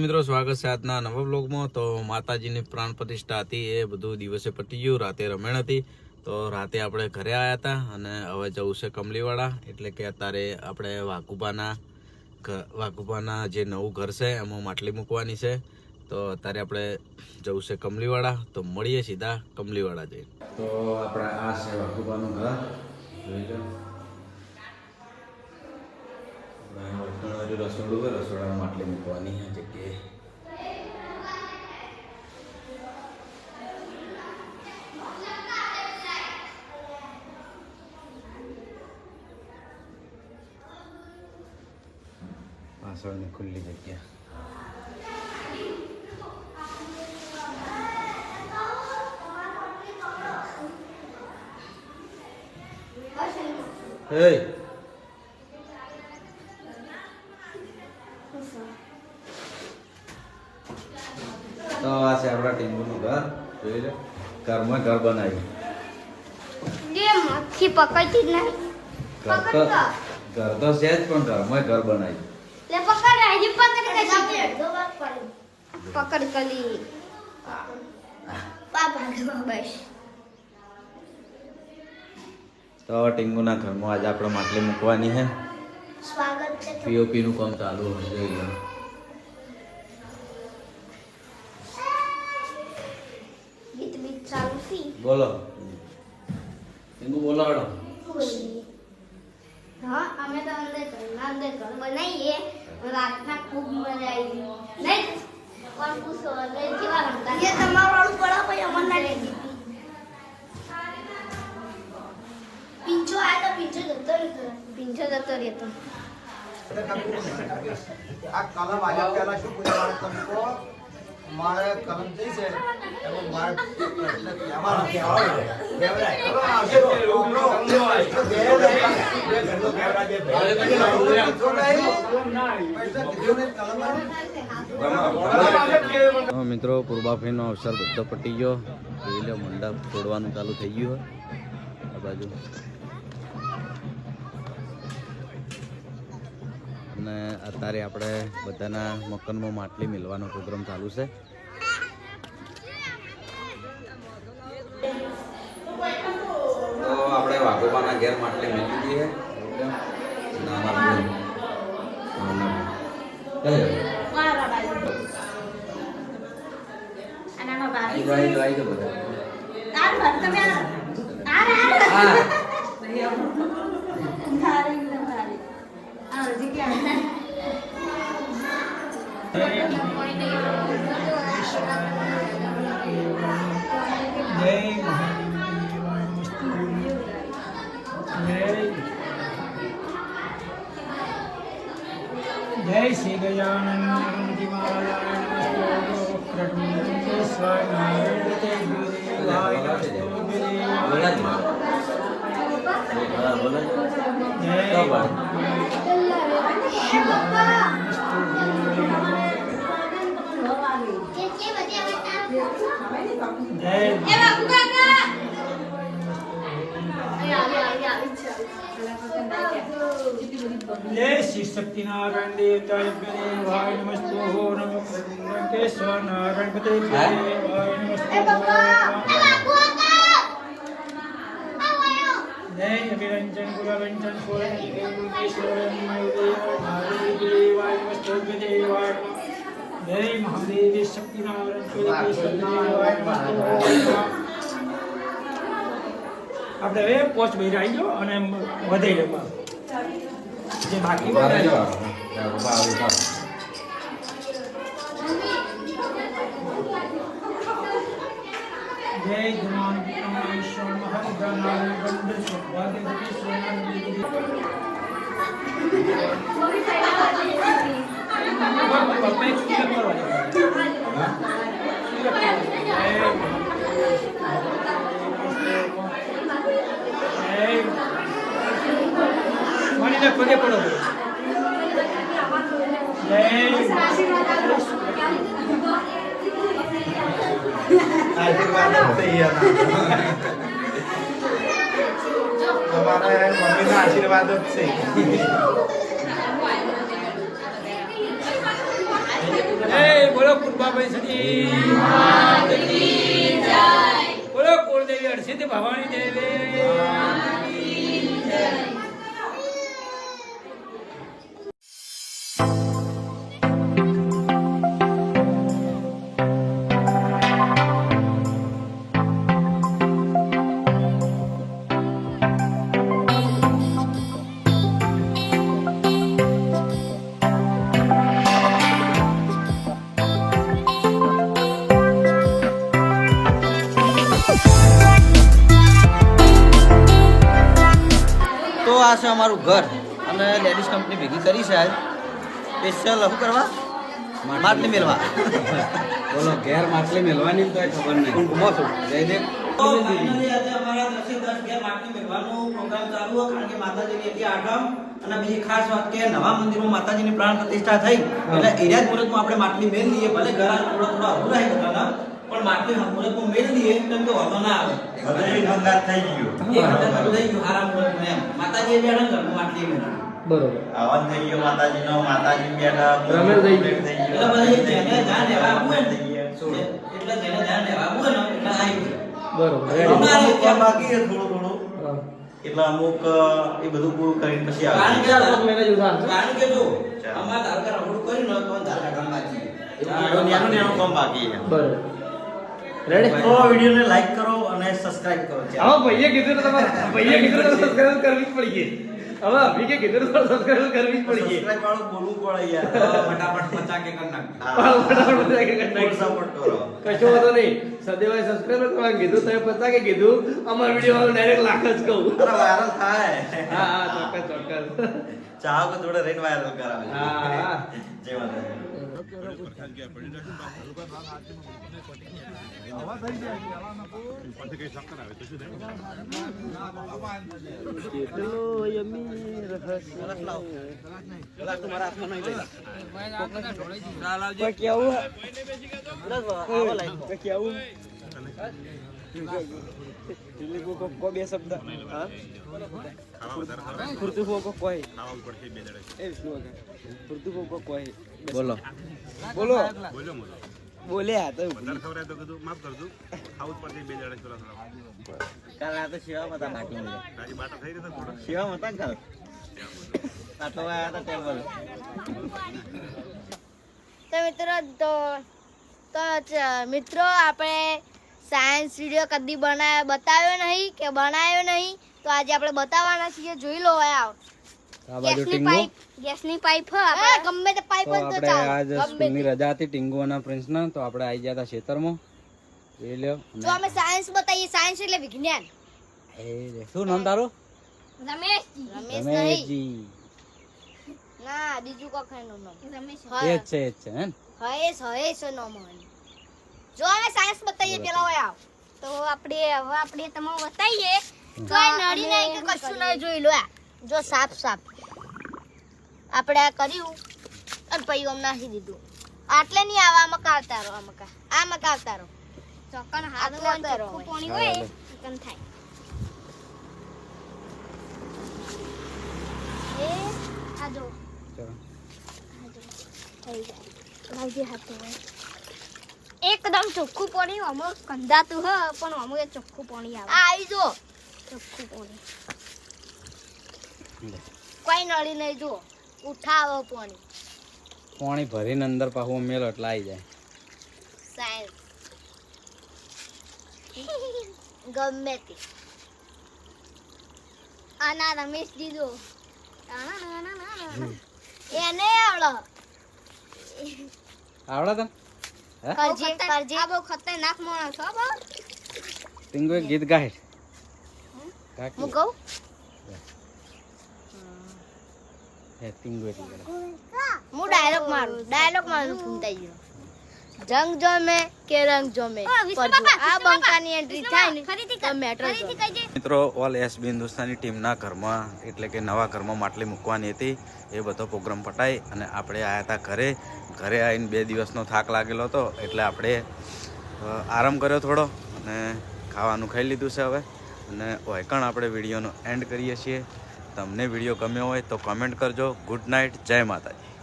મિત્રો, સ્વાગત છે આજના નવા બ્લોગમાં તો માતાજીની પ્રાણ પ્રતિષ્ઠા હતી, એ બધું દિવસે પતી ગયું, રાતે રમેણ હતી. તો રાતે આપણે ઘરે આવ્યા હતા અને હવે જવું છે કમલીવાડા. એટલે કે અત્યારે આપણે વાઘુબાના વાઘુબાના જે નવું ઘર છે, એમાં માટલી મૂકવાની છે. તો અત્યારે આપણે જવું છે કમલીવાડા. તો મળીએ સીધા કમલીવાડા જઈને. તો આપણે આ છે વાઘુબાનું ઘર. આપણે રસોડું હોય રસોડામાં માટલી મૂકવાની આ જગ્યાએ પાછળની ખુલ્લી જગ્યા Hey. તો આ છે આપણા ટીંગુનું ઘર. જોઈ લે ઘરમાં ઘર બનાવ્યું. જે મક્ખી પકડતી જ નહીં. ઘર તો ઘર તો છે જ પણ ઘરમાં ઘર બનાવ્યું. લે પકડ હજી પકડ કશી પકડ કલી. પાપા બસ. તો ટીંગુના ઘરમાં આજે આપણે માટલી મૂકવાની છે. સ્વાગત છે. પીઓપી નું કામ ચાલુ હોય લો ગીત બીત ચાલુ સી બોલો. એનું બોલો હા અમે તો અંદર ઘરના અંદર ઘર બનાવીએ. રાતના ખૂબ મજા આવી. નહીં કોણ પૂછો? એટલે કેવા રમતા? એ તમારો વાળું પડો પછી અમર ના લઈ પિંચો આ તો પિંચો જતો રહેતો. પિંચો જતો રહેતો. આ કલમ આવ્યા પહેલા શું પૂછવાનું મારે તમે કહો? મારે કલમ જઈ છે એમાં મારે કહેવાય કહેવાય મિત્રો પૂર્વાફીનો અવસર બધો પટી ગયો જોઈ લો મંડપ તોડવાનું ચાલુ થઈ ગયું આ બાજુ અને અત્યારે આપણે બધાના મકાનમાં માટલી મિલવાનો પ્રોગ્રામ ચાલુ છે. તો આપણે વાઘોબાના ઘેર માટલી મેળવી દઈએ ના અમારા આઈ ગયો, આઈ ગયો, આઈ ગયો બધા. જય શ્રી ગજાનંદ સ્વામિનારાયણ તે ગુરુદેવાય નમસ્તે બોલા જ ગુરુદેવાય. માં. હા, બોલો જ. જય તો જય અભિરંજન ગુરવંજન સોરન દેવકેશ્વરન મયુદેવાય દેવાય નમસ્તે ગુરુદેવાય જય મહાદેવી શક્તિનારાયણ આપણે હવે પોસ્ટ બહાર આવી ગયો અને વધારી લેવા જે બાકી જય ગુણાન ઈશ્વર મહાગણાન વંદ સૌભાગ્ય સોના મારી પગે પડો જય આશીર્વાદ થઈ તમારા મમ્મીના આશીર્વાદ જ છે જય કૃપાભાઈ શ્રી બોલો કુળદેવી હર્ષિત ભવાની દેવી છે અમારું ઘર અને લેડીઝ કંપની ભેગી કરી છે આજ. સ્પેશિયલ શું કરવા? માટલી. મેળવા બોલો ઘેર માટલી મેળવાની તો ખબર નહીં. હું ઘૂમો છું જઈ આગમ અને બીજી ખાસ વાત કે નવા મંદિરમાં માતાજીની પ્રાણ પ્રતિષ્ઠા થઈ. એટલે એરિયા મુહૂર્તમાં આપણે માટલી મેળ લઈએ. ભલે ઘર થોડો થોડો અઘરું રહે પણ માટલી મુહૂર્તમાં મેળ લઈએ કેમ કે વાંધો ના આવે. બધું ભંગાર થઈ ગયો. એક વખત થઈ ગયો હારા મુહૂર્તમાં એમ. માતાજી બેઠા ઘરમાં માટલી મેળવા બરોબર. હવન થઈ ગયો માતાજીનો માતાજી બેઠા રમેલ થઈ ગયો. એટલે બધા જેને ધ્યાન લેવા આવું હોય. એટલે જેને ધ્યાન લેવા આવું હોય ને, એટલે આવી બરોબર. અમારે ત્યાં બાકી થોડું થોડું. એટલે અમુક એ બધું પૂરું કરીને પછી આવે. કારણ કે જો. અમારે ધારો કે રમણું કર્યું ને તો ધારકા કામ બાકી બરોબર. રેડી તો વિડીયોને લાઈક કરો અને સબસ્ક્રાઇબ કરો ચાલો. હવે ભાઈએ કીધું તો તમારે ભાઈએ કીધું તો સબસ્ક્રાઇબ કરવી જ પડી ગઈ હવે અભી કીધું તો સબસ્ક્રાઇબ કરવી જ પડી ગઈ સબસ્ક્રાઇબ વાળું બોલવું પડે યાર. ફટાફટ પચાકે કર નાખ. ફટાફટ પચા કે કર નાખ. સપોર્ટ કરો. કશો વાંધો નહીં. સદેવાય સબસ્ક્રાઇબ કરવા કીધું તમે પચા કે કીધું. અમાર વીડિયો ડાયરેક્ટ લાખ જ કહું. અરે વાયરલ થાય. હા હા ચોક્કસ ચોક્કસ. ચાહકો જોડે રહીને વાયરલ કરાવે. હા, હા. જય માતાજી. Kurtu kok kok kuai? Eh, Kurtu kok kok kuai? બોલો. કાલ આ તો સેવા હતા બાકી સેવા હતા કાલ? આટલો આયા તો ટેબલ. તો મિત્રો તો તો મિત્રો આપણે સાયન્સ વીડિયો કદી બનાવ્યો બતાવ્યો નહીં કે બનાવ્યો નહીં તો આજે આપણે બતાવવાના છીએ. જોઈ લો આવ. આ બાજુ ટીંગુ. ગેસની પાઇપ હ આપણે. ગમે તે પાઇપ તો આપણે આજ સ્કૂલની રજા હતી ટીંગુ અને પ્રિન્સના તો આપણે આવી ગયા હતા ખેતરમાં. જોઈ લ્યો. જો અમે સાયન્સ બતાવીએ સાયન્સ એટલે વિજ્ઞાન. એ શું નામ તારું? રમેશ રમેશ રમેશજી. ના બીજું કખાનું નામ. રમેશ એ છે એ છે હે હયેશ હયેશ નામ હોય. જો અમે સાયન્સ બતાવીએ પેલા હોય આવ. તો આપણે હવે આપણે તમને બતાવીએ. કઈ નડી નહીં કે કશું નહીં જોઈ લો આ. જો સાપ સાપ આપણે આ કર્યું અને પછી આમ નાખી દીધું. આટલે નહીં આવા આમાં કાવતા રહો મકા આ આમાં કાવતા રહો. ચોકન હાથ આવતા રહો. પાણી હોય ચિકન થાય. એ આ જો. થઈ જાય. લાવજે એકદમ ચોખ્ખું પાણી અમુક કંધાતું હ પણ અમુક એ ચોખ્ખું પાણી આવે. આ આવી જો. ચોખ્ખું પાણી. કોઈ નળી નહીં જો ઉઠાવો પાણી. પાણી ભરીને અંદર પાછું મેલો એટલે આવી જાય. સાયન્સ ગમે તે. આના રમેશ દીધો. એને આવડો. આવડો તને? કરજે કરજે. આ બહુ ખતરનાક માણસ છો બહુ. ગીત ગાય. હું કહું? હે ટીંગુ હું ડાયલોગ મારું. ડાયલોગ મારું ફૂમતાઈ ગયો. જંગ જોમે કે રંગ જોમે? આ બંકાની એન્ટ્રી થાય ને તો મેટર મિત્રો ઓલ એસ હિન્દુસ્તાની ટીમના ઘરમાં એટલે કે નવા ઘરમાં માટલી મૂકવાની હતી. એ બધો પ્રોગ્રામ પટાઈ અને આપણે આવ્યા હતા ઘરે. ઘરે આવીને બે દિવસનો થાક લાગેલો હતો એટલે આપણે આરામ કર્યો થોડો અને ખાવાનું ખાઈ લીધું છે હવે. અને વૈકણ આપણે વિડીયોનો એન્ડ કરીએ છીએ. તમને વીડિયો ગમ્યો હોય તો કમેન્ટ કરજો. ગુડ નાઇટ જય માતાજી.